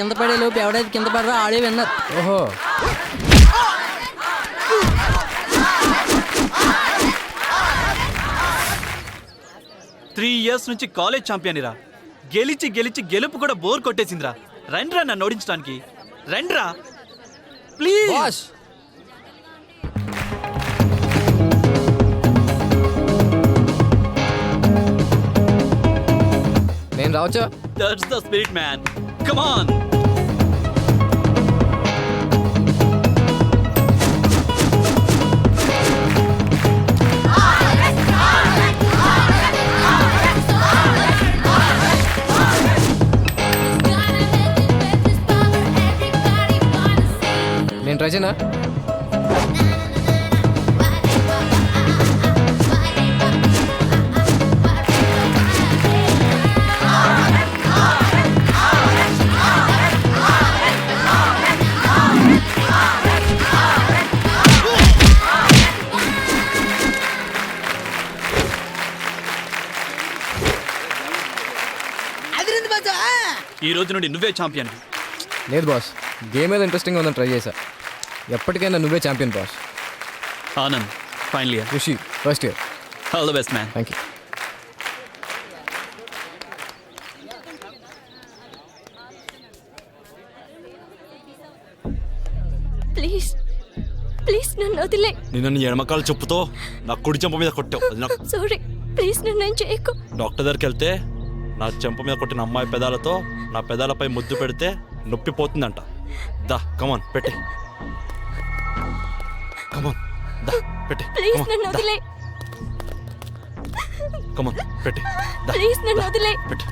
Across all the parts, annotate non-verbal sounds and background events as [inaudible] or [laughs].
కింద పడే లోపు ఎవడైతే కింద పడరా ఆడే విన్నర్. ఓహో. త్రీ ఇయర్స్ నుంచి కాలేజ్ ఛాంపియన్ రా గెలిచి గెలిచి గెలుపు కూడా బోర్ కొట్టేసిందిరా. రండ్రా నన్ను ఓడించడానికి. రండ్రా. ప్లీజ్. నేను రావచ్చా? That's the spirit man come on నేను ట్రై చేయనా అదిరింది బాజా ఈ రోజు నుండి నువ్వే ఛాంపియన్. లేదు బాస్ గేమ్ ఏదో ఇంట్రెస్టింగ్ ఉందని ట్రై చేశా. ఎప్పటికైనా నువ్వే champion boss. Anand final year. Rishi first year. All the best man thank you please please నన్ను వదిలే. నిన్న నీ ఎడమకాలు చెప్పుతో నా కుడి చెంప మీద కొట్టావు. అది నాకు సారీ ప్లీజ్ నన్ను ఏం చేయకు. డాక్టర్ దగ్గరికి వెళ్తే నా చెంప మీద కొట్టిన అమ్మాయి పెదాలతో నా పెదాలపై ముద్దు పెడితే నొప్పి పోతుందంట దా కమాన్ పెట్టి. కమాన్ దా పెట్టి. ప్లీజ్ నన్ను వదిలే. కమాన్ పెట్టి. దా ప్లీజ్ నన్ను వదిలే. పెట్టి.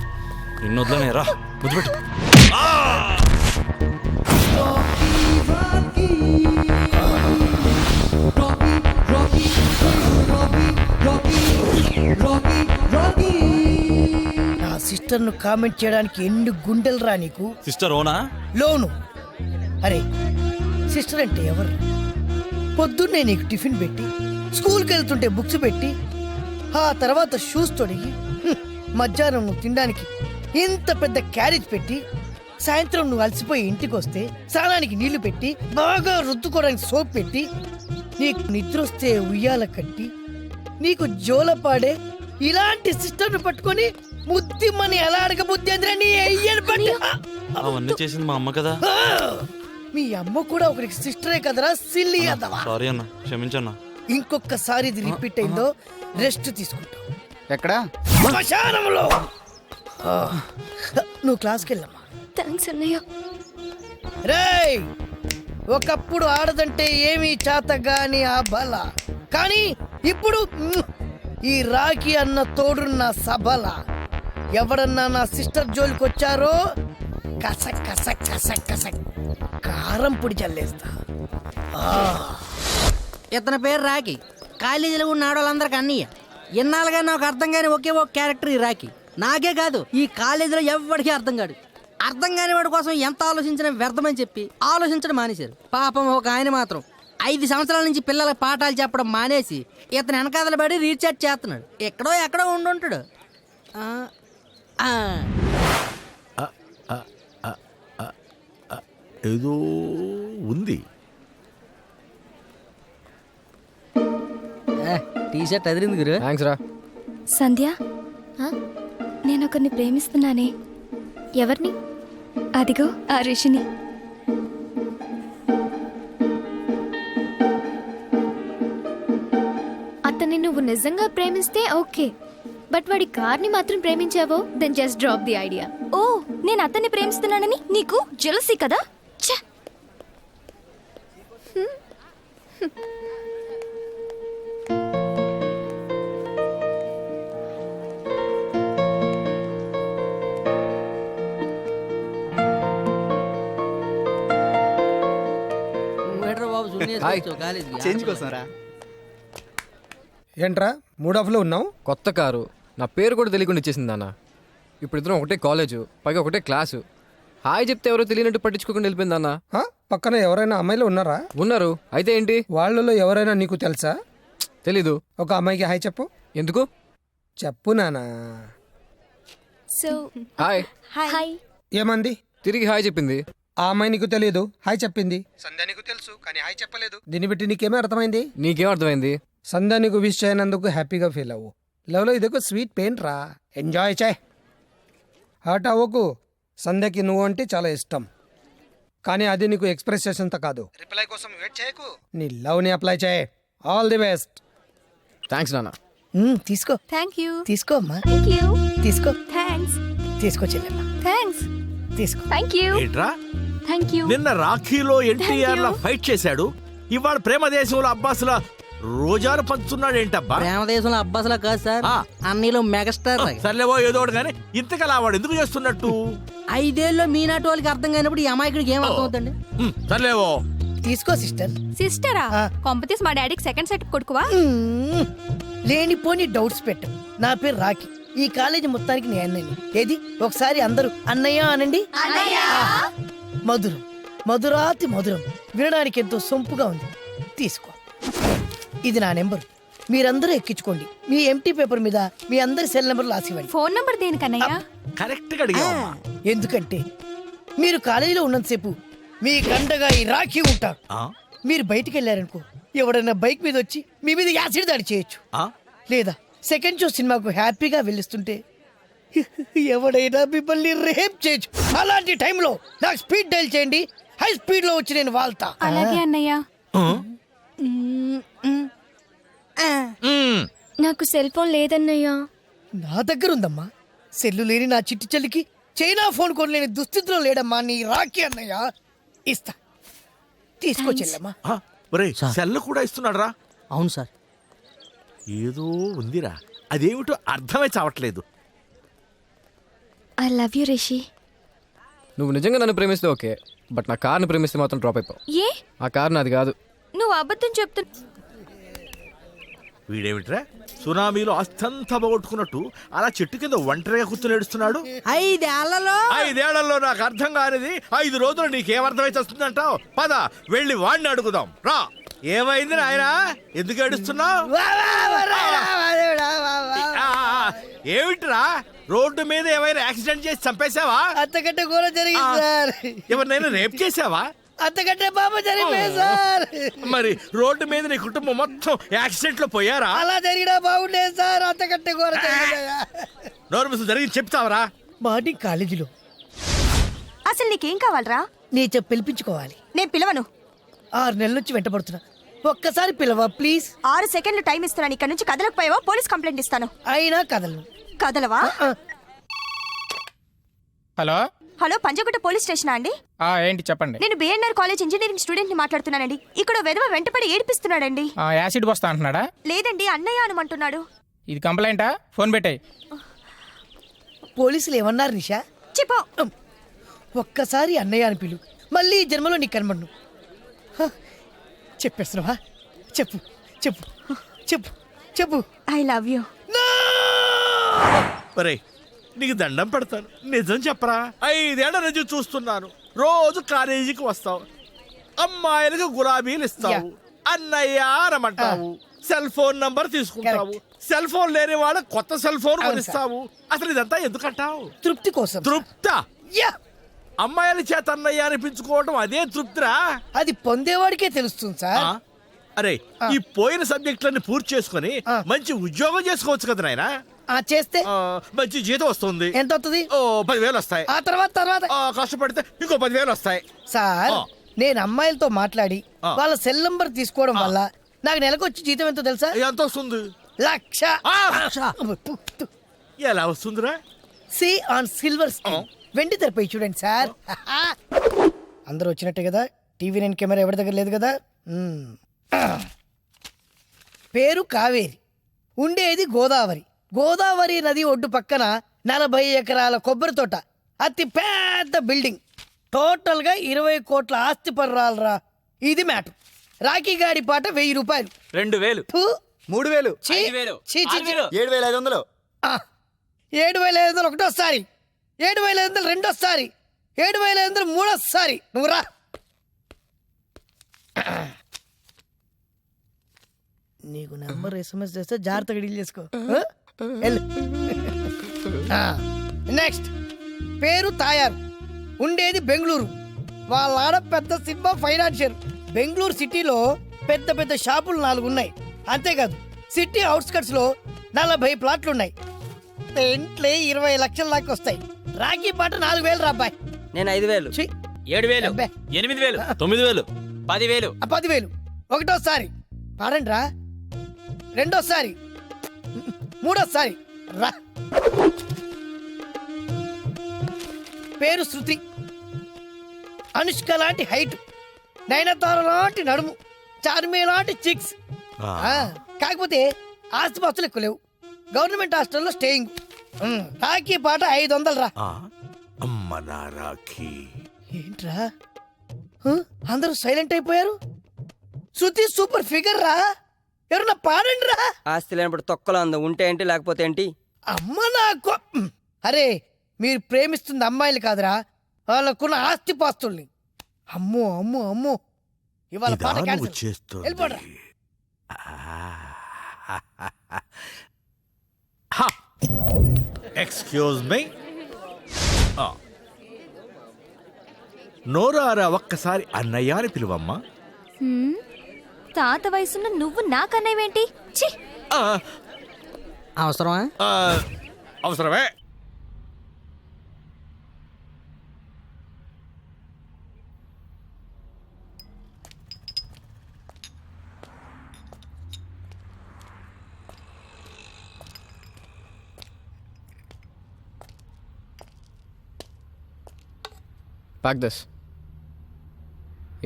నిన్ను వదిలేనే రా. నా సిస్టర్ను కామెంట్ చేయడానికి ఎన్ని గుండెలు రా నీకు? సిస్టర్ ఓనా? లోను. అరే సిస్టర్ అంటే ఎవరు? పొద్దున్నే నీకు టిఫిన్ పెట్టి స్కూల్కి వెళ్తుంటే బుక్స్ పెట్టి ఆ తర్వాత షూస్ తొడిగి మధ్యాహ్నం నువ్వు తినడానికి ఇంత పెద్ద క్యారేజ్ పెట్టి సాయంత్రం నువ్వు అలసిపోయి ఇంటికి వస్తే స్నానానికి నీళ్ళు పెట్టి బాగా రుద్దుకోవడానికి సోప్ పెట్టి నీకు నిద్ర వస్తే ఉయ్యాల కట్టి నీకు జోలపాడే ఇలాంటి సిస్టర్ను పట్టుకొని ముద్దిమ్మని ఎలా అడగ బుద్ధి అందిరా నీ అయ్యని పట్టి. అవన్నీ చేసింది మా అమ్మ కదా! మీ అమ్మ కూడా ఒకరికి సిస్టరే కదరా? సిల్లి అదవా? సారీ అన్న క్షమించన్నా. ఇంకొకసారి ఇది రిపీట్ అయిందో రెస్ట్ తీసుకుంటావు ఎక్కడా? శ్మశానంలో! ఆ, నువ్వు క్లాస్కి వెళ్ళమ్మా. థ్యాంక్స్ అన్నయ్య. రేయ్! ఒకప్పుడు ఆడదంటే ఏమీ చేతగాని ఆ బల. కానీ ఇప్పుడు మ్, ఈ రాఖీ అన్న తోడున్న సబల. ఎవడన్నా నా సిస్టర్ జోలికి వచ్చారో కస కస కస కస కారం పొడి చల్లేస్తా. ఇతని పేరు రాకి కాలేజీలో ఉన్న ఆడవాళ్ళందరికీ అన్నయ్య ఇన్నాళ్ళుగా నాకు అర్థం కాని ఒకే ఒక క్యారెక్టర్ ఈ రాకి నాకే కాదు ఈ కాలేజీలో ఎవ్వడికి అర్థం కాడు అర్థం కాని వాడి కోసం ఎంత ఆలోచించినా వ్యర్థమని చెప్పి ఆలోచించడం మానేశారు. పాపం ఒక ఆయన మాత్రం ఐదు సంవత్సరాల నుంచి పిల్లలకు పాఠాలు చెప్పడం మానేసి ఇతను వెనకాదలు పడి రీఛార్జ్ చేస్తున్నాడు. ఎక్కడో ఎక్కడో ఉండుంటాడు. ఏదో ఉంది. ఏ, టీ షర్ట్ అదిరింది గురు. థ్యాంక్స్ రా. సంధ్య నేను ఒకరిని ప్రేమిస్తున్నానే. ఎవరిని? అదిగో ఆ రిషిని. అతన్ని నువ్వు నిజంగా ప్రేమిస్తే ఓకే. బట్ వాడి కార్ని మాత్రం ప్రేమించావో then just drop the idea ఓ నేను అతన్ని ప్రేమిస్తున్నానని నీకు జెలసీ కదా ఛ! నువ్వేట్రా బాబు శూన్యం హాయ్. చేసుకొచ్చావు కాలేజీకి? చేంజ్ కోసం రా ఏంట్రా మూడ్ ఆఫ్లో ఉన్నావు? కొత్త కారు. నా పేరు కూడా తెలియకుండా ఇచ్చేసింది అన్న ఇప్పుడు ఇద్దరం ఒకటే కాలేజు పైగా ఒకటే క్లాసు. హాయ్ చెప్తే ఎవరో తెలియనట్టు పట్టించుకోకుండా వెళ్ళిపోయింది అన్న. ఆ? పక్కన ఎవరైనా అమ్మాయిలు ఉన్నారా? ఉన్నారు. అయితే ఏంటి? వాళ్ళలో ఎవరైనా నీకు తెలుసా? తెలీదు. ఒక అమ్మాయికి హాయ్ చెప్పు. ఎందుకు? చెప్పు నానా. So hi. హాయ్. ఏమంది? తిరిగి హాయ్ చెప్పింది. ఆ అమ్మాయి నీకు తెలియదు హాయ్ చెప్పింది. సంధ్య నీకు తెలుసు కానీ హాయ్ చెప్పలేదు. దీన్ని బట్టి నీకేమీ అర్థమైంది? నీకేం అర్థమైంది? సంధ్య నీకు విష్ చేయనందుకు హ్యాపీగా ఫీల్ అవ్వు. లవ్లో ఇదొక స్వీట్ పెయిన్ రా ఎంజాయ్ చేయి. హర్ట్ అవ్వకు. సంధ్యకి నువ్వు అంటే చాలా ఇష్టం. కానీ అది నీకు ఎక్స్ప్రెస్ చేసేంత కాదు. రిప్లై కోసం వెయిట్ చేయకు. నీ లవ్ని అప్లై చేయి. ఆల్ ది బెస్ట్ థ్యాంక్స్ నాన్న. ఉమ్, తీసుకో. థ్యాంక్ యూ తీసుకో అమ్మా. థ్యాంక్ యూ తీసుకో. థ్యాంక్స్ తీసుకో చెల్లెమ్మా. థ్యాంక్స్ తీసుకో. థ్యాంక్ యూ ఏంట్రా? థ్యాంక్ యూ నిన్న రాఖీలో ఎన్టీఆర్ లా ఫైట్ చేశాడు. ఇవాళ ప్రేమ దేశంలో అబ్బాసుల రోజాలు పంచుతున్నాడు ఏంటబ్బా ప్రేమ దేశంలో అబ్బాసులా కాదు సార్. ఆ. అన్నీలో మెగాస్టార్ సర్లేవో ఏదో ఒకటి కానీ ఇంతకలా వాడు ఎందుకు చేస్తున్నట్టు? ఐదేళ్ళలో మీనాటి వాళ్ళకి అర్థం కానప్పుడు ఈ అమాయకుడికి ఏం అర్థం అవుతుంది? హ్మ్, సర్లేవో. తీసుకో సిస్టర్. సిస్టరా? ఆ. కొంపతీస్ మా డాడీకి సెకండ్ సెట్ కొడుకువా? మ్మ్. లేనిపోని డౌట్స్ పెట్టు. నా పేరు రాఖీ. ఈ కాలేజీ మొత్తానికి నేను అన్నయ్యని. ఏది? ఒకసారి అందరూ అన్నయ్య అనండి. మధురం. మధురాతి మధురం. వినడానికి ఎంతో సొంపుగా ఉంది. తీసుకో. ఇది నా నెంబర్. మీరందరూ ఎక్కించుకోండి. మీ ఎంటీ పేపర్ మీద మీ అందరి సెల్ నెంబర్ రాసివ్వండి. ఫోన్ నంబర్ దేనికన్నయ్యా కరెక్ట్గా అడిగావమ్మా. ఎందుకంటే మీరు కాలేజీలో ఉన్నంతసేపు మీ గంటగా ఈ రాఖీ ఉంటారు ఆ? మీరు బయటికి వెళ్ళారనుకో ఎవడన్నా బైక్ మీద వచ్చి మీ మీద యాసిడ్ దాడి చేయొచ్చు. ఆ? లేదా సెకండ్ షో సినిమాకు హ్యాపీగా వెళ్ళిస్తుంటే ఎవడైనా మిమ్మల్ని రేప్ చేయొచ్చు. అలాంటి టైంలో నాకు స్పీడ్ డైల్ చేయండి. హై స్పీడ్లో వచ్చి నేను వాళ్తా. అలాగే అన్నయ్య. నాకు సెల్ ఫోన్ లేదన్నయ్యా. నా దగ్గర ఉందమ్మా సెల్లు లేని నా చిట్టి చెల్లికి చైనా ఫోన్ కొనలేని దుస్థితిలో లేడమ్మా నీ రాఖీ అన్నయ్య. ఇస్తా. తీసుకో చెల్లమ్మా. సెల్ కూడా ఇస్తున్నాడు రా అవును సార్. ఏదో ఉందిరా. అదేమిటో అర్థమే చావట్లేదు. I love you Rishi. నువ్వు నిజంగా నన్ను ప్రేమిస్తే ఓకే బట్ నా కార్ని ప్రేమిస్తే మాత్రం డ్రాప్ అయిపోవు ఏ? ఆ కార్ నాది కాదు. నువ్వు అబద్ధం చెప్తు వీడేమిట్రా? సునామీలో అస్తంతా పోగొట్టుకున్నట్టు అలా చెట్టు కింద ఒంటరిగా కూర్చుని ఏడుస్తున్నాడు? ఐదేళ్ళలో? ఐదేళ్ళలో నాకు అర్థం కానిది ఐదు రోజులు నీకేమర్థమైతే వస్తుందంటావు పద వెళ్ళి వాడిని అడుగుదాం. రా. ఏమైంది నాయన? ఎందుకు ఏడుస్తున్నావు? ఏమిట్రా? రోడ్డు మీద ఏమైనా యాక్సిడెంట్ చేసి చంపేశావా? అంతకంటే ఘోర జరిగింది సార్. ఎవరినైనా రేప్ చేసావా అంతకంటే పాప జరిగిపోయింది సార్. మరి రోడ్డు మీద నీ కుటుంబం మొత్తం యాక్సిడెంట్లో పోయారా? అలా జరిగినా బాగుండేది సార్ అంతకంటే ఘోర. నోరు ముసుగు జరిగి చెప్తావరా? మార్నింగ్ కాలేజీలో. అసలు నీకేం కావాలరా? నీ చెప్పు పిలిపించుకోవాలి. నేను పిలవను. ఆరు నెలల నుంచి వెంటబడుతున్నా. ఒక్కసారి పిలవా ప్లీజ్? ఆరు సెకండ్లు టైం ఇస్తున్నాను ఇక్కడ నుంచి కదలకపోయావా? పోలీస్ కంప్లైంట్ ఇస్తాను. అయినా కదలను. కదలవా? హలో? హలో పంజగుట్ట పోలీస్ స్టేషనా అండి? ఆ, ఏంటి చెప్పండి. నేను బిఎన్ఆర్ కాలేజ్ ఇంజనీరింగ్ స్టూడెంట్ని మాట్లాడుతున్నానండి. ఇక్కడ వెధవ వెంటపడి ఏడిపిస్తున్నాడండి. ఆ, యాసిడ్ వస్తా అంటున్నాడా? లేదండి అన్నయ్య అనమంటున్నాడు. ఇది కంప్లైంటా? ఫోన్ పెట్టాయి. పోలీసులు ఏమన్నారు నిషా? చెప్పు. ఒక్కసారి అన్నయ్య అని పిలు. మళ్ళీ ఈ జన్మలో నీకు కనబడను. హ, చెప్పేస్తున్నావా? చెప్పు చెప్పు చెప్పు చెప్పు. ఐ లవ్ యూ ఒరే నీకు దండం పెడతాను. నిజం చెప్పరా? ఐదేళ్ళ నుంచి చూస్తున్నాను. రోజు కాలేజీకి వస్తావు. అమ్మాయిలకు గులాబీలు ఇస్తావు. అన్నయ్య అనమంటావు. సెల్ ఫోన్ నంబర్ తీసుకుంటావు. సెల్ ఫోన్ లేని వాళ్ళ కొత్త సెల్ ఫోన్ కొనిస్తావు. అసలు ఇదంతా ఎందుకంటావు తృప్తి కోసం తృప్త? యా. అమ్మాయిల చేత అన్నయ్య అనిపించుకోవడం అదే తృప్తిరా? అది పొందేవాడికే తెలుస్తుంది సార్? అరే ఈ పోయిన సబ్జెక్టులన్నీ పూర్తి చేసుకొని. మంచి ఉద్యోగం చేసుకోవచ్చు కదా నాయనా? ఆ చేస్తే మంచి జీతం వస్తుంది. ఎంత వస్తుంది ఓ పదివేలు వస్తాయి. ఆ తర్వాత తర్వాత. కష్టపడితే ఇంకో పదివేలు వస్తాయి. సార్. నేను అమ్మాయిలతో మాట్లాడి. వాళ్ళ సెల్ నంబర్ తీసుకోవడం వల్ల నాకు నెలకు వచ్చి జీతం ఎంతో తెలుసా? ఎంత వస్తుంది? లక్ష! ఎలా వస్తుందిరా? సి ఆన్ సిల్వర్ వెండి తెరపై చూడండి సార్. [laughs] అందరూ వచ్చినట్టే కదా? టీవీ నైన్ కెమెరా ఎవరి దగ్గర లేదు కదా. [clears throat] పేరు కావేరి. ఉండేది గోదావరి. గోదావరి నది ఒడ్డు పక్కన నలభై ఎకరాల కొబ్బరి తోట. అతి పెద్ద బిల్డింగ్. టోటల్గా ఇరవై కోట్ల ఆస్తి పర్రాలరా. ఇది మ్యాటర్. రాఖీ గాడి పాట వెయ్యి రూపాయలు. రెండు వేలు. ఫు, మూడు వేలు. ఛీ, ఛీ, ఛీ, ఛీ. ఏడు వేల ఐదు వందలు. ఆ, ఏడు వేల ఐదు వందలు ఒకటోసారి. ఏడు వేల ఐదు వందలు రెండోసారి. ఏడు వేల ఐదు వందలు మూడోసారి. నువ్వు రా. నీకు నెంబర్ ఎస్ఎంఎస్ చేస్తే జాగ్రత్తగా డీల్ చేసుకో. ఆ? నెక్స్ట్ పేరు తాయారు. ఉండేది బెంగళూరు. వాళ్ళ ఆడ పెద్ద సినిమా ఫైనాన్షియర్ బెంగళూరు సిటీలో పెద్ద పెద్ద షాపులు నాలుగు ఉన్నాయి. అంతేకాదు సిటీ అవుట్స్కట్స్లో నలభై ప్లాట్లు ఉన్నాయి ఇంట్లో ఇరవై లక్షల దాకా వస్తాయి. రాఖీ పాట నాలుగు వేలు రా అబ్బాయి. నేను ఐదు వేలు. ఏడు వేలు. ఎనిమిది వేలు. తొమ్మిది వేలు. పదివేలు. పదివేలు. ఒకటోసారి. పాడండి రా. రెండోసారి. మూడోసారి. రా. పేరు శృతి. అనుష్క లాంటి హైట్. నయనతార లాంటి నడుము. చార్మి లాంటి చిక్స్. ఆ, కాకపోతే ఆస్తిపాస్తులు ఎక్కువ లేవు. గవర్నమెంట్ హాస్టల్లో స్టేయింగ్. రాఖీ పాట ఐదు వందలు రా. అమ్మ నా రాఖీ. ఏంట్రా? హ? అందరూ సైలెంట్ అయిపోయారు? శృతి సూపర్ ఫిగర్ రా. ఎవరన్నా పాడండి రా ఆస్తి లేనప్పుడు తొక్కలో అందం ఉంటే ఏంటి లేకపోతే ఏంటి అమ్మ నాకు. అరే మీరు ప్రేమిస్తుంది అమ్మాయిలు కాదురా వాళ్ళకున్న ఆస్తి పాస్తుల్ని అమ్మో అమ్మో అమ్మో ఇవాళ పాట cancel. వెళ్ళిపోండ్రా. ఎక్స్క్యూజ్ మీ నోరారా ఒక్కసారి అన్నయ్య అని పిలువమ్మా హ్మ్? తాత వయసున్న నువ్వు నాకన్నయ్యేంటి ఛీ! ఆ, అవసరమా? ఆ, అవసరమే. ప్యాక్ దిస్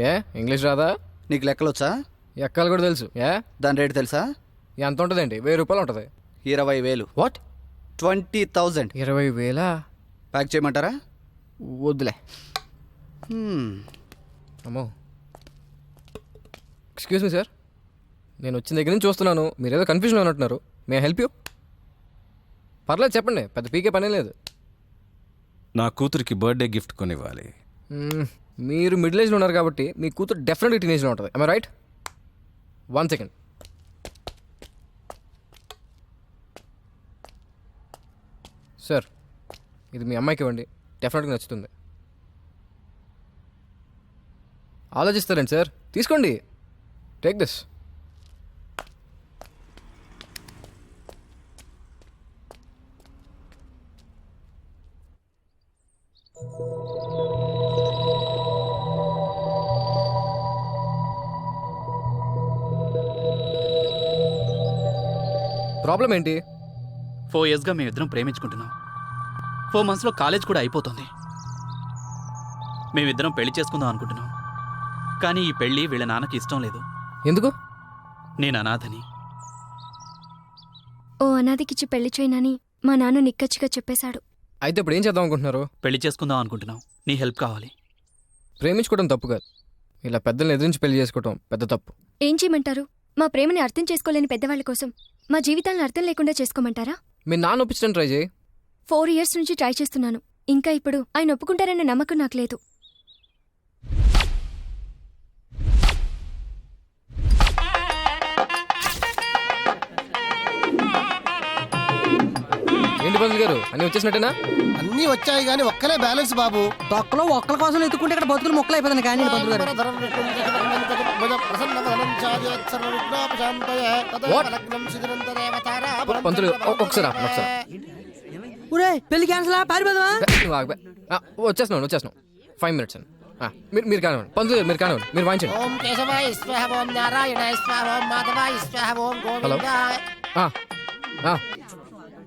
ఏ ఇంగ్లీష్ రాదా? నీకు లెక్కలొచ్చా? ఎక్కాలు కూడా తెలుసు. ఏ? దాని రేటు తెలుసా? ఎంత ఉంటుందండి? వెయ్యి రూపాయలు ఉంటుంది. ఇరవై వేలు. వాట్? Twenty thousand. ఇరవై వేలా? ప్యాక్ చేయమంటారా? వద్దులే. అమ్మో. Excuse me sir. నేను వచ్చిన దగ్గర నుంచి చూస్తున్నాను. మీరు ఏదో కన్ఫ్యూజన్ ఉన్నట్టున్నారు. May help you? పర్లేదు చెప్పండి. పెద్ద పీకే పనే లేదు. నా కూతురికి బర్త్డే గిఫ్ట్ కొనివ్వాలి. మీరు మిడిల్ ఏజ్లో ఉన్నారు కాబట్టి మీ కూతురు డెఫినెట్గా టీనేజ్లో ఉంటుంది. I right one second. Sir ఇది మీ అమ్మాయికి ఇవ్వండి. డెఫినెట్గా నచ్చుతుంది. ఆలోచిస్తారండి సార్. తీసుకోండి. టేక్ దిస్ ప్రాబ్లం ఏంటి? ఫోర్ ఇయర్స్గా మేమిద్దరం ప్రేమించుకుంటున్నాం. ఫోర్ మంత్స్లో కాలేజ్ కూడా అయిపోతుంది. మేమిద్దరం పెళ్ళి చేసుకుందాం అనుకుంటున్నాం. కానీ ఈ పెళ్ళి వీళ్ళ నాన్నకి ఇష్టం లేదు. ఎందుకు? నేను అనాథని. ఓ అనాథకిచ్చి పెళ్ళి చేయనని మా నాన్న నిక్కచ్చిగా చెప్పేశాడు. అయితే ఇప్పుడు ఏం చేద్దాం అనుకుంటున్నారు? పెళ్ళి చేసుకుందాం అనుకుంటున్నాం. నీ హెల్ప్ కావాలి. ప్రేమించుకోవడం తప్పు కాదు. ఇలా పెద్దల్ని ఎదిరించి పెళ్ళి చేసుకోవడం పెద్ద తప్పు. ఏం చేయమంటారు? మా ప్రేమని అర్థం చేసుకోలేని పెద్దవాళ్ళ కోసం. మా జీవితాలను అర్థం లేకుండా చేసుకోమంటారా? మీ నాన్న ఒప్పించడం ట్రై చేయి. ఫోర్ ఇయర్స్ నుంచి ట్రై చేస్తున్నాను. ఇంకా ఇప్పుడు ఆయన ఒప్పుకుంటారన్న నమ్మకం నాకు లేదు. ఏంటి పంతులు గారు? అన్నీ వచ్చేసినట్టేనా? అన్నీ వచ్చాయి కానీ ఒక్కలే బ్యాలెన్స్ బాబు. తొక్కలో ఒక్కల కోసం ఎత్తుకుంటే ఇక్కడ బతుకులు మొక్కలు అయిపోతుంది కానీ పంతులు గారు. పంతులు ఒకసారి ఒకసారి ఊరే పెళ్ళి క్యాన్సిల్? పారిపోదామా? వచ్చేస్తున్నాను వచ్చేస్తున్నాను. ఫైవ్ మినిట్స్ అండి. ఆ, మీరు మీరు కానివ్వండి. పంతులు గారు మీరు కానివ్వండి. మీరు వాయించండి. ఓం కేశవాయ స్వాహ ఓం నారాయణాయ స్వాహ ఓం మాధవాయ స్వాహ ఓం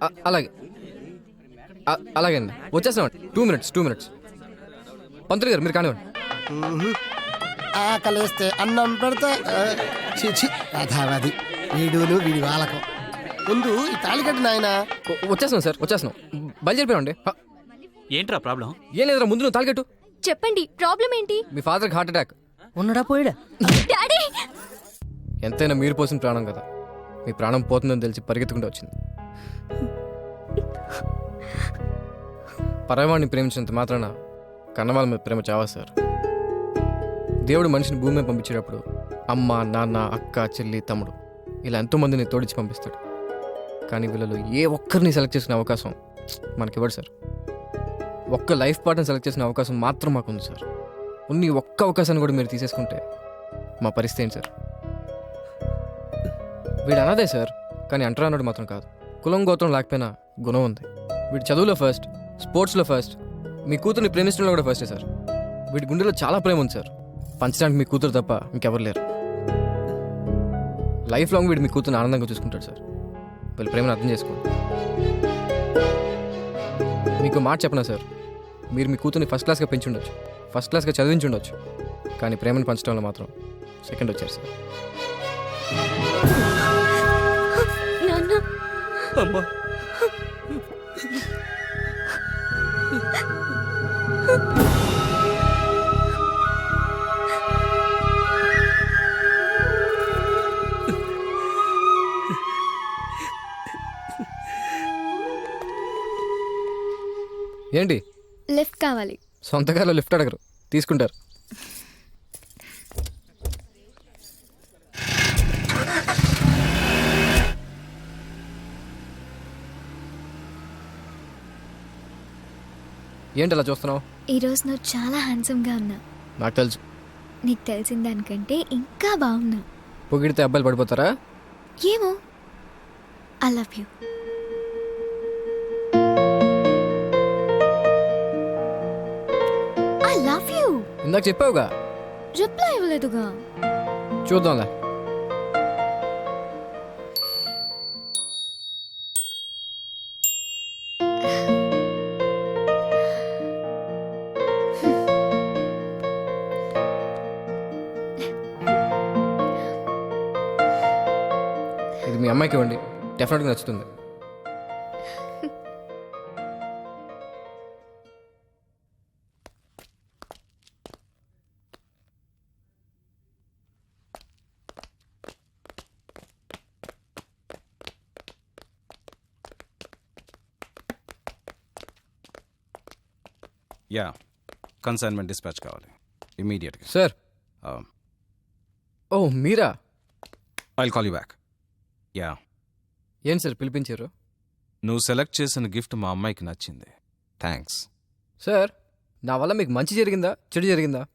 ఆ, అలాగే. ఆ, అలాగే అండి వచ్చేస్తున్నాం. టూ మినిట్స్ టూ మినిట్స్ పంతులు గారు మీరు కానివ్వండి. ఆకలేస్తే అన్నం పెడితే. చిచి రాధావాది. వీడును వీడి వాళ్ళకం ముందు ఈ తాళికట్టు నాయనా. వ- వచ్చేస్తున్నాం సార్ వచ్చేస్తున్నాం. బయలుదేరిపోయామండి. ఏంట్రా ప్రాబ్లం? ఏం లేదురా ముందు నువ్వు తాలికట్టు చెప్పండి ప్రాబ్లం ఏంటి? మీ ఫాదర్కి హార్ట్ అటాక్. ఉన్నడా పోయాడా? డాడీ! ఎంతైనా మీరు పోసిన ప్రాణం కదా. మీ ప్రాణం పోతుందని తెలిసి పరిగెత్తుకుంటూ వచ్చింది. పరవాడిని ప్రేమించినంత మాత్రాన కన్నవాళ్ళ మీద ప్రేమ చావా సార్. దేవుడు మనిషిని భూమి మీద పంపించేటప్పుడు అమ్మ నాన్న అక్క చెల్లి తమ్ముడు ఇలా ఎంతోమందిని తోడిచి పంపిస్తాడు. కానీ వీళ్ళలో ఏ ఒక్కరిని సెలెక్ట్ చేసిన అవకాశం మనకివ్వడు సార్. ఒక్క లైఫ్ పార్ట్నర్ సెలెక్ట్ చేసిన అవకాశం మాత్రం మాకు ఉంది సార్. ఉన్ని ఒక్క అవకాశాన్ని కూడా మీరు తీసేసుకుంటే మా పరిస్థితి ఏంటి సార్? వీడు అనదే సార్ కానీ అంటరానోడు మాత్రం కాదు. కులం గోత్రం లేకపోయినా గుణం ఉంది. వీడు చదువులో ఫస్ట్ స్పోర్ట్స్లో ఫస్ట్ మీ కూతుర్ని ప్రేమించడంలో కూడా ఫస్టే సార్. వీడి గుండెలో చాలా ప్రేమ ఉంది సార్. పంచడానికి మీ కూతురు తప్ప ఇంకెవరు లేరు. లైఫ్ లాంగ్ వీడు మీ కూతురుని ఆనందంగా చూసుకుంటాడు సార్. వీళ్ళ ప్రేమను అర్థం చేసుకోండి. మీకు మాట చెప్పనా సార్? మీరు మీ కూతుర్ని ఫస్ట్ క్లాస్గా పెంచుండొచ్చు. ఫస్ట్ క్లాస్గా చదివించుండొచ్చు. కానీ ప్రేమను పంచడంలో మాత్రం సెకండ్ వచ్చారు సార్. నాన్న. అమ్మా. ఏంటి? లిఫ్ట్ కావాలి. సొంతకాలో లిఫ్ట్ అడగరు. తీసుకుంటారు. ఏంటి అలా చూస్తున్నావు ఈరోజు నువ్వు చాలా హ్యాండ్సమ్గా ఉన్నావు. నాకు తెలుసు. నీకు తెలిసిన దానికంటే ఇంకా బాగున్నావు. పొగిడితే అబ్బాయిలు పడిపోతారా? ఏమో. I love you I love you ఇందాక చెప్పావుగా. రిప్లై ఇవ్వలేదుగా. చూద్దాంలే. అమ్మాయికి ఇవ్వండి. డెఫినెట్గా నచ్చుతుంది. యా కన్సైన్మెంట్ డిస్పాచ్ కావాలి. ఇమీడియట్గా sir oh Meera? I call you back yeah ఏం సార్ పిలిపించారు? నువ్వు సెలెక్ట్ చేసిన గిఫ్ట్ మా అమ్మాయికి నచ్చింది. థ్యాంక్స్ సార్ నా వల్ల మీకు మంచి జరిగిందా? చెడు జరిగిందా?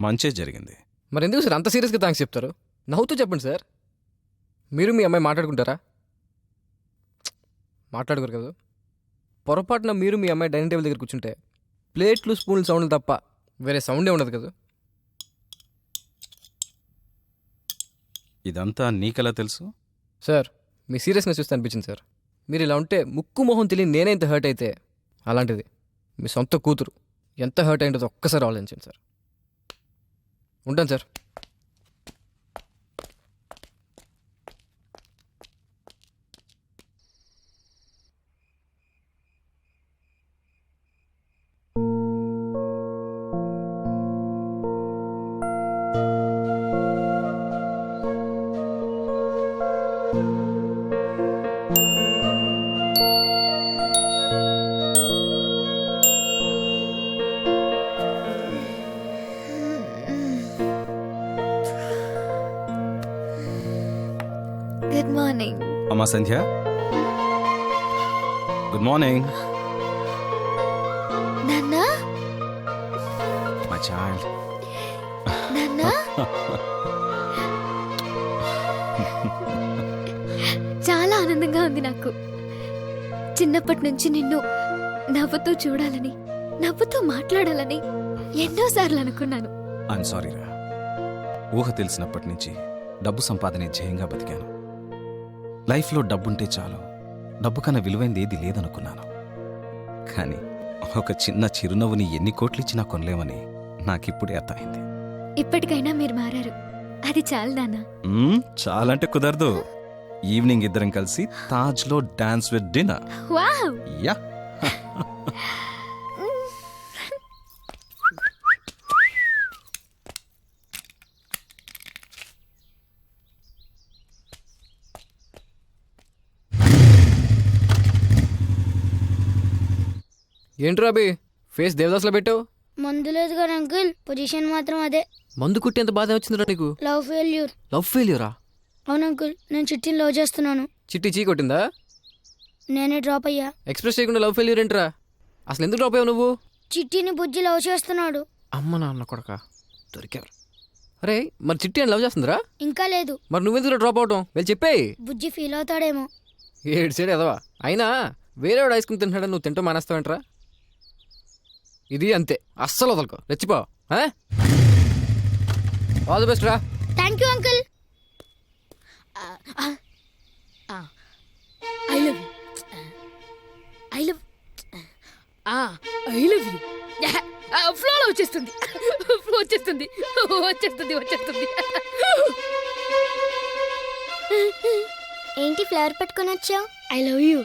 మంచే జరిగింది. మరి ఎందుకు సార్ అంత సీరియస్గా థ్యాంక్స్ చెప్తారు? నవ్వుతూ చెప్పండి సార్. మీరు మీ అమ్మాయి మాట్లాడుకుంటారా? మాట్లాడుకోరు కదా. పొరపాటున మీరు మీ అమ్మాయి డైనింగ్ టేబుల్ దగ్గర కూర్చుంటే ప్లేట్లు స్పూన్లు సౌండ్లు తప్ప వేరే సౌండే ఉండదు కదా. ఇదంతా నీకెలా తెలుసు? సార్ మీ సీరియస్నెస్ చూస్తే అనిపించింది సార్. మీరు ఇలా ఉంటే ముక్కు మొహం తెలియని నేనే ఇంత హర్ట్ అయితే. అలాంటిది. మీ సొంత కూతురు ఎంత హర్ట్ అయిందో ఒక్కసారి ఆలోచించండి సార్. ఉంటాను సార్. సంధ్య. గుడ్ మార్నింగ్ నాన్న? మై చైల్డ్ నాన్న? చాలా ఆనందంగా ఉంది నాకు. చిన్నప్పటి నుంచి నిన్ను నవ్వుతూ చూడాలని నవ్వుతూ మాట్లాడాలని ఎన్నోసార్లు అనుకున్నాను. ఐఎమ్ సారీ రా. ఊహ తెలిసినప్పటి నుంచి డబ్బు సంపాదనే ధ్యేయంగా బతికాను. లైఫ్లో డబ్బుంటే చాలు. డబ్బు కన్నా విలువైంది ఏది లేదనుకున్నాను. కానీ ఒక చిన్న చిరునవ్వుని ఎన్ని కోట్లు ఇచ్చినా కొనలేమని నాకిప్పుడే అర్థమైంది. ఇప్పటికైనా మీరు మారారు. అది చాలు నాన్న. చాలంటే కుదరదు. ఈవినింగ్ ఇద్దరం కలిసి తాజ్లో డాన్స్ విత్ డిన్నర్. యా. [laughs] ఏంట్రా అభి? ఫేస్ దేవదాస్లో పెట్టావు? మందు లేదు కదా అంకుల్ పొజిషన్ మాత్రం అదే. మందు కుట్టి ఎంత బాధ వచ్చిందిరా నీకు? లవ్ ఫెయిల్యూర్ లవ్ ఫెయిల్యూరా అవును అంకుల్ నేను చిట్టిని లవ్ చేస్తున్నాను. చిట్టి చీ కొట్టిందా? నేనే డ్రాప్ అయ్యా. ఎక్స్ప్రెస్ చేయకుండా లవ్ ఫెయిల్యూర్ ఏంట్రా? అసలు ఎందుకు డ్రాప్ అయ్యావు నువ్వు? చిట్టిని బుజ్జి లవ్ చేస్తున్నాడు. అమ్మ నాన్న కొడక. దొరికారు. అరే మరి చిట్టి అని లవ్ చేస్తుందిరా? ఇంకా లేదు. మరి నువ్వెందుకు డ్రాప్ అవటం? వెళ్ళి చెప్పేయి. బుజ్జి ఫీల్ అవుతాడేమో. ఏడు సైడ్ ఎదవా అయినా వేరేవాడు ఐస్ క్రీమ్ తింటాడని నువ్వు తింటూ మానేస్తావేంట్రా? ఇది అంతే. అస్సలు వదలకో. రెచ్చిపో. ఆల్ ది బెస్ట్ రా. Thank you uncle I love I love I love you ఫ్లోలో వచ్చేస్తుంది. ఫ్లో వచ్చేస్తుంది. వచ్చేస్తుంది వచ్చేస్తుంది. ఏంటి ఫ్లవర్ పట్టుకొని వచ్చావు? I love you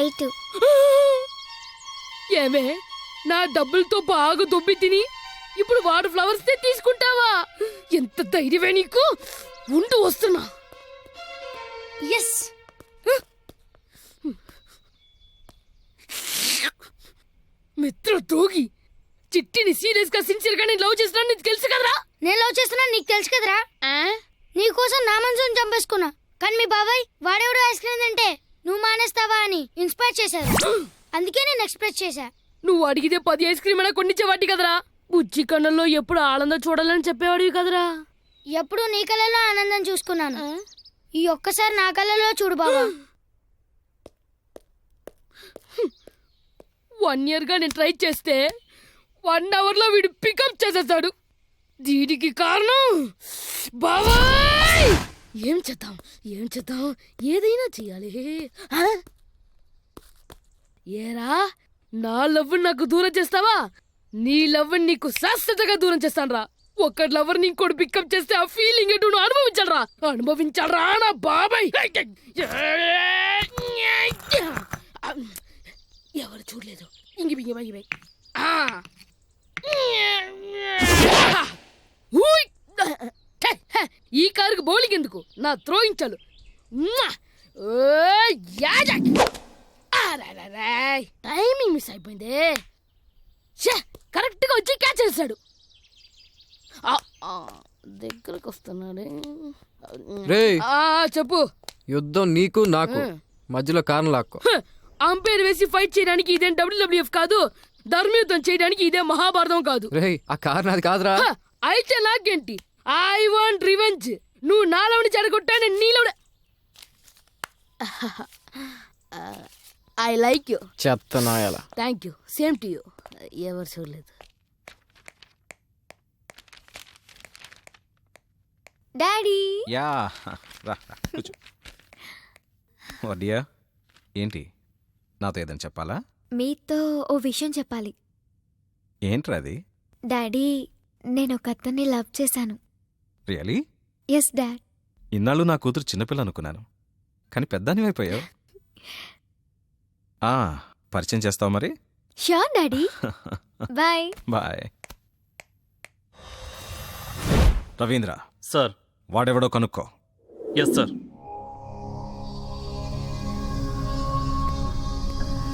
I too ఏమే? నా డబ్బులతో బాగా దొబ్బి తిని ఇప్పుడు వాడు ఫ్లవర్స్ తీసుకుంటావా? ఎంత ధైర్యమే నీకు? ఉండు వస్తున్నా. ఎస్ మిత్ర తోగి చిట్టిని సీరియస్గా సిన్సియర్గా నేను లవ్ చేస్తున్నాను నీకు తెలుసు కదరా? నేను లవ్ చేస్తున్నా నీకు తెలుసు కదరా? నీకోసం నా మనసుని చంపేసుకున్నా. కానీ మీ బాబాయ్ వాడెవడో ఐస్ క్రీమ్ తింటే నువ్వు మానేస్తావా అని ఇన్స్పైర్ చేశారు. [gasps] అందుకే నేను ఎక్స్ప్రెస్ చేశా. నువ్వు అడిగితే పది ఐస్ క్రీమ్ అయినా కొనిచ్చేవాటి కదరా? బుజ్జి కన్నుల్లో ఎప్పుడు ఆనందం చూడాలని చెప్పేవాడివి కదరా? ఎప్పుడు నీ కళ్ళలో ఆనందం చూసుకున్నాను. ఈ ఒక్కసారి నా కళ్ళలో చూడు బాబా వన్ ఇయర్గా నేను ట్రై చేస్తే వన్ అవర్లో వీడు పికప్ చేసేసాడు దీనికి కారణం? బాబాయ్ ఏం చేద్దాం? ఏం చేద్దాం? ఏదైనా చేయాలి? ఏరా? నా లవ్ నాకు దూరం చేస్తావా? నీ లవ్ నీకు శాశ్వతగా దూరం చేస్తాను రా ఒక్క లవర్ నీ ఇంకోటి పికప్ చేస్తే ఆ ఫీలింగ్ ఏంటో నువ్వు అనుభవించాలరా? అనుభవించాలరా నా బాబాయ్! ఎవరు చూడలేదు. ఇంగి బింగి బింగి బింగి. ఊయ్. ఈ కారుకు బౌలింగ్ ఎందుకు? నా త్రోయించాలు చాలు. యాజక్. టైమింగ్ మిస్ అయిపోయింది. ఛే, కరెక్ట్గా వచ్చి క్యాచ్ చేశాడు. దగ్గరకు వస్తున్నాడే. రేయ్. ఆ, చెప్పు. యుద్ధం నీకు నాకు. మధ్యలో కారణం లాక్కో. అంపైర్ వేసి ఫైట్ చేయడానికి ఇదేం డబ్ల్యూడబ్ల్యూఎఫ్ కాదు ధర్మయుద్ధం చేయడానికి ఇదే మహాభారతం కాదు. రేయ్ ఆ కారణం అది కాదురా. హ, అయితే నాకేంటి? I want revenge. నువ్వు నాలోని చెడగొట్టా నేను నీలో ఐ లైక్ యూ చెత్త నాయాల thank you same to you ఎవరు చూడలేదు. డాడీ యా రా రా, కూర్చో. వడ్డియా ఏంటి? నాతో ఏదని చెప్పాలా? మీతో ఓ విషయం చెప్పాలి. ఏంట్రా అది? డాడీ నేను ఒక అతన్ని లవ్ చేశాను. రియలీ ఎస్ డాడ్ ఇన్నాళ్ళు నా కూతురు చిన్నపిల్ల అనుకున్నాను. కానీ పెద్దానివైపోయావు. [laughs] పరిచయం చేస్తావు మరి? Sure daddy bye bye Ravindra. Sir. వాడెవడో కనుక్కో. ఎస్ సార్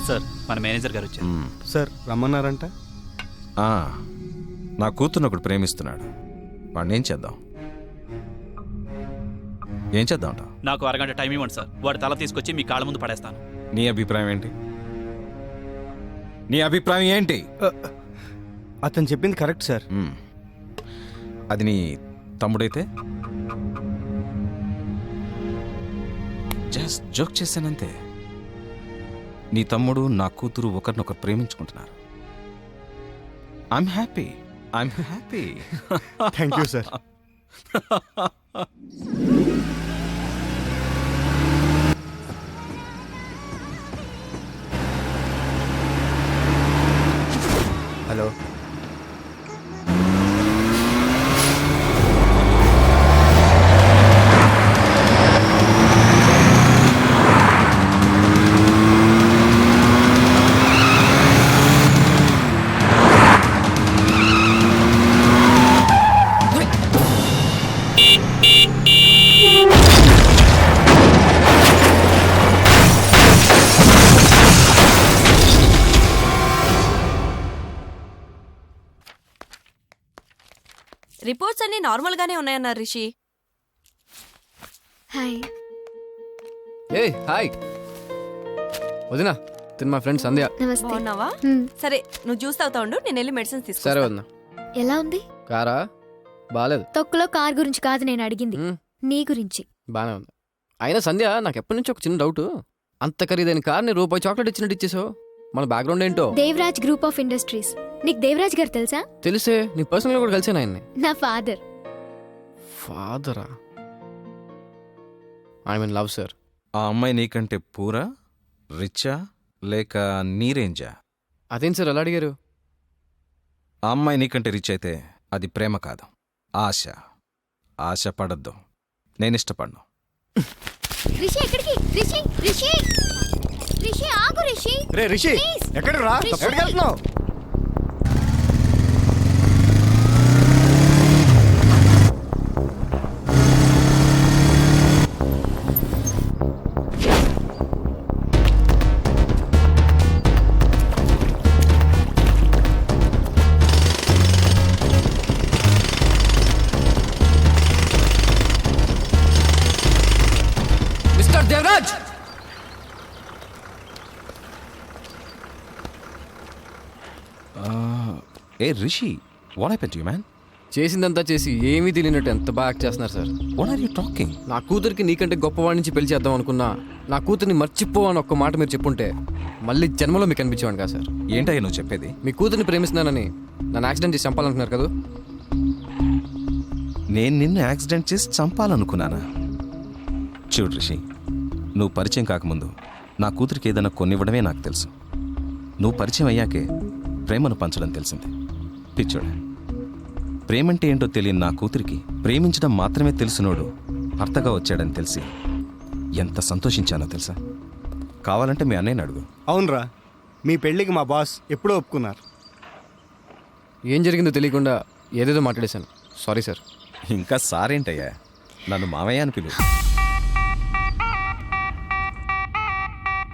సార్ మన మేనేజర్ గారు వచ్చారు. మ్మ్. సార్ రమ్మన్నారంట? ఆ, నా కూతుర్ని ఒకడు ప్రేమిస్తున్నాడు. వాడిని ఏం చేద్దాం? ఏం చేద్దాం? నాకు అరగంట టైం ఇవ్వండి సార్. వాడి తల తీసుకొచ్చి మీ కాళ్ళ ముందు పడేస్తాను. నీ అభిప్రాయం ఏంటి? నీ అభిప్రాయం ఏంటి? అతను చెప్పింది కరెక్ట్ సార్. అది నీ తమ్ముడైతే? Just joke చేశానంతే. నీ తమ్ముడు నా కూతురు ఒకరినొకరు ప్రేమించుకుంటున్నారు. I'm happy I'm happy thank you sir hello reports అన్ని నార్మల్ గానే ఉన్నాయన్నారు రిషి. హాయ్. ఏ హాయ్. వదినా తిని మా ఫ్రెండ్ సంధ్య. నమస్తే. బాగున్నావా? హ్మ్. సరే నువ్వు జ్యూస్ తాగుతా ఉండు నేను వెళ్ళి మెడిసిన్స్ సరే తీసుకుంటా వదినా. ఎలా ఉంది? కారా? బాగాలేదు తొక్కులో కార్ గురించి కాదు నేను అడిగింది. నీ గురించి. బాగానే ఉంది. అయినా సంధ్య నాకు ఎప్పటి నుంచి ఒక చిన్న డౌట్. అంత ఖరీదైన కార్ని రూపాయి చాక్లెట్ ఇచ్చినట్టు ఇచ్చేసావు. మన బ్యాక్గ్రౌండ్ ఏంటో? Devaraj group of industries. నీకు దేవరాజ్ గారు తెలుసా? తెలిసే నీ పర్సనల్గా కూడా కలిసాను ఆయన్ని నా ఫాదర్ ఫాదరా ఐ మీన్ లవ్ సార్ ఆ అమ్మాయి నీకంటే పూరా రిచ్చా లేక నీరేంజా అదేం సార్ ఎలా అడిగారు? ఆ అమ్మాయి నీకంటే రిచ్ అయితే అది ప్రేమ కాదు. ఆశ. ఆశ పడద్దు. నేను ఇష్టపడను. రిషి ఎక్కడికి? రిషి రిషి రిషి ఆగు రిషి. రే రిషి Please. ఎక్కడికి రా. ఎక్కడికి వెళ్తున్నావు. Hey Rishi what happen you man చేసిందంతా చేసి ఏమీ తెలియనట్టు ఎంత బాగా యాక్ట్ చేస్తున్నారు sir. What are you talking నా కూతురికి నీకంటే గొప్పవాడి నుంచి పెళ్ళి చేద్దాం అనుకున్నా నా కూతుర్ని మర్చిపో అని ఒక్క మాట మీరు చెప్పుంటే మళ్ళీ జన్మలో మీకు అనిపించేవాడు కదా సార్. ఏంటయ్యా నువ్వు చెప్పేది? మీ కూతుర్ని ప్రేమిస్తున్నానని నన్ను యాక్సిడెంట్ చేసి చంపాలనుకున్నారు కదా? నేను నిన్ను యాక్సిడెంట్ చేసి చంపాలనుకున్నానా? చూడు రిషి నువ్వు పరిచయం కాకముందు నా కూతురికి ఏదైనా కొనివ్వడమే నాకు తెలుసు. నువ్వు పరిచయం అయ్యాకే ప్రేమను పంచడం తెలిసింది. పిచ్చోడా ప్రేమంటే ఏంటో తెలియని నా కూతురికి ప్రేమించడం మాత్రమే తెలిసినోడు భర్తగా వచ్చాడని తెలిసి ఎంత సంతోషించానో తెలుసా? కావాలంటే మీ అన్నయ్యని అడుగు. అవునరా మీ పెళ్ళికి మా బాస్ ఎప్పుడో ఒప్పుకున్నారు. ఏం జరిగిందో తెలియకుండా ఏదేదో మాట్లాడేశాను. Sorry sir. ఇంకా సారేంటయ్యా? నన్ను మామయ్య అని పిలువు.